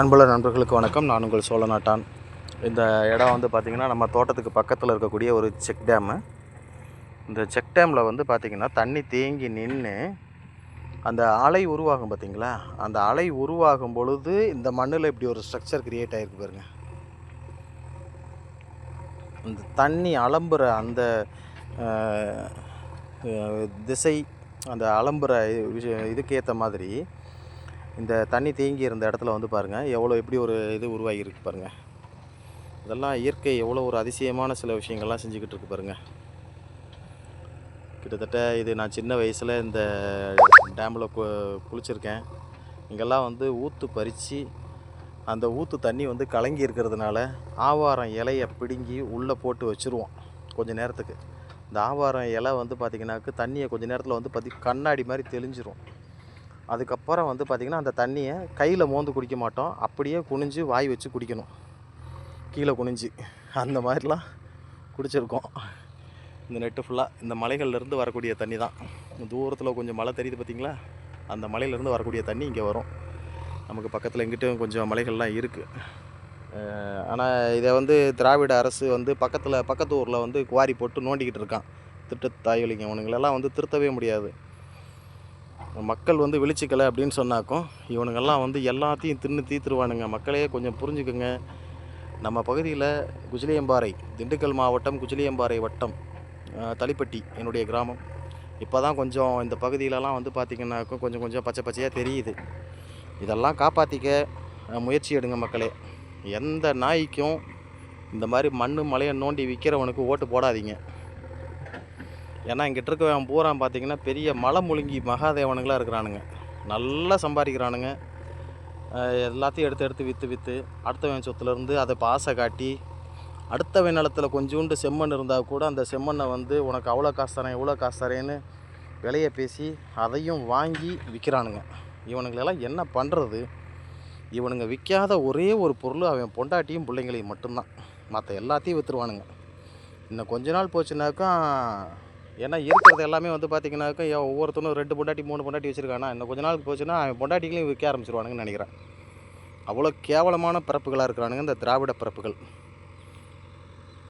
அன்புள்ள நண்பர்களுக்கு வணக்கம். நான் உங்கள் சோழ நாட்டான் இந்த இடம் வந்து பார்த்திங்கன்னா நம்ம தோட்டத்துக்கு பக்கத்தில் இருக்கக்கூடிய ஒரு செக் டேமு இந்த செக் டேமில் வந்து பார்த்திங்கன்னா தண்ணி தேங்கி நின்று அந்த அலை உருவாகும் பார்த்திங்களா அந்த அலை உருவாகும் பொழுது இந்த மண்ணில் இப்படி ஒரு ஸ்ட்ரக்சர் க்ரியேட் ஆகிருக்கு பாருங்க. இந்த தண்ணி அலம்புற அந்த திசை அந்த அலம்புற இதுக்கு ஏற்ற மாதிரி இந்த தண்ணி தேங்கி இருந்த இடத்துல வந்து பாருங்கள் எவ்வளோ எப்படி ஒரு இது உருவாகி இருக்கு பாருங்கள் இதெல்லாம் இயற்கை எவ்வளோ ஒரு அதிசயமான சில விஷயங்கள்லாம் செஞ்சுக்கிட்டு இருக்கு பாருங்கள் கிட்டத்தட்ட இது நான் சின்ன வயசில் இந்த டேமில் கு குளிச்சிருக்கேன். இங்கெல்லாம் வந்து ஊற்று பறித்து அந்த ஊற்று தண்ணி வந்து கலங்கி இருக்கிறதுனால ஆவாரம் இலையை பிடுங்கி உள்ளே போட்டு வச்சுருவோம் கொஞ்சம் நேரத்துக்கு. இந்த ஆவாரம் இலை வந்து பார்த்திங்கனாக்கு தண்ணியை கொஞ்சம் நேரத்தில் வந்து பார்த்தி கண்ணாடி மாதிரி தெளிஞ்சிரும். அதுக்கப்புறம் வந்து பார்த்திங்கன்னா அந்த தண்ணியை கையில் மோந்து குடிக்க மாட்டோம். அப்படியே குனிஞ்சு வாய் வச்சு குடிக்கணும். கீழே குனிஞ்சு. அந்த மாதிரிலாம் குடிச்சிருக்கோம். இந்த நெட்டு ஃபுல்லாக இந்த மலைகள்லேருந்து வரக்கூடிய தண்ணி தான். தூரத்தில் கொஞ்சம் மலை தெரியுது பார்த்திங்களா அந்த மலையிலேருந்து வரக்கூடிய தண்ணி இங்கே வரும். நமக்கு பக்கத்தில் எங்கிட்டும் கொஞ்சம் மலைகள்லாம் இருக்குது ஆனால் இதை வந்து திராவிட அரசு வந்து பக்கத்தில் பக்கத்து ஊரில் வந்து குவாரி போட்டு நோண்டிக்கிட்டு இருக்கான். திட்ட தாய்வலிங்க இவனுங்களெல்லாம் வந்து திருத்தவே முடியாது. மக்கள் வந்து விழிச்சிக்கலை அப்படின்னு சொன்னாக்கும் இவனுங்கெல்லாம் வந்து எல்லாத்தையும் தின்னு தீத்துருவானுங்க. மக்களே கொஞ்சம் புரிஞ்சுக்குங்க. நம்ம பகுதியில் குஜிலியம்பாறை திண்டுக்கல் மாவட்டம் குஜிலியம்பாறை வட்டம் தளிப்பட்டி என்னுடைய கிராமம். இப்போ தான் கொஞ்சம் இந்த பகுதியிலலாம் வந்து பார்த்திங்கன்னாக்கும் கொஞ்சம் கொஞ்சம் பச்சை பச்சையாக தெரியுது. இதெல்லாம் காப்பாற்றிக்க முயற்சி எடுங்க மக்களே. எந்த நாய்க்கும் இந்த மாதிரி மண் மலையை நோண்டி விற்கிறவனுக்கு ஓட்டு போடாதீங்க. ஏன்னா இங்கிட்ட இருக்கவன் பூரா பார்த்திங்கன்னா பெரிய மலை முழுங்கி மகாதேவனுங்களாக இருக்கிறானுங்க. நல்லா சம்பாதிக்கிறானுங்க. எல்லாத்தையும் எடுத்து எடுத்து விற்று விற்று அடுத்தவன் சொத்துலேருந்து அதை பாசை காட்டி அடுத்தவன் நிலத்தில் கொஞ்சோண்டு செம்மண் இருந்தால் கூட அந்த செம்மண்ணை வந்து உனக்கு அவ்வளோ காசு தரேன் இவ்வளோ காசு தரேன்னு விலையை பேசி அதையும் வாங்கி விற்கிறானுங்க. இவனுங்களெல்லாம் என்ன பண்ணுறது இவனுங்க விற்காத ஒரே ஒரு பொருள் அவன் பொண்டாட்டியும் பிள்ளைங்களையும் மட்டும்தான். மற்ற எல்லாத்தையும் விற்றுருவானுங்க இன்னும் கொஞ்ச நாள் போச்சுனாக்கா ஏன்னா இருக்கிறது எல்லாமே வந்து பார்த்தீங்கன்னாக்கா எவ் ஒவ்வொருத்தனும் ரெண்டு பொண்டாட்டி மூணு பொண்டாட்டி வச்சுருக்கானா? இன்னும் கொஞ்ச நாளுக்கு போச்சுன்னா அவன் பொண்டாட்டிகளையும் விற்க ஆரம்பிச்சிருவானுங்கன்னு நினைக்கிறேன். அவ்வளோ கேவலமான பிறப்புகளாக இருக்கிறானுங்க இந்த திராவிட பிறப்புகள்.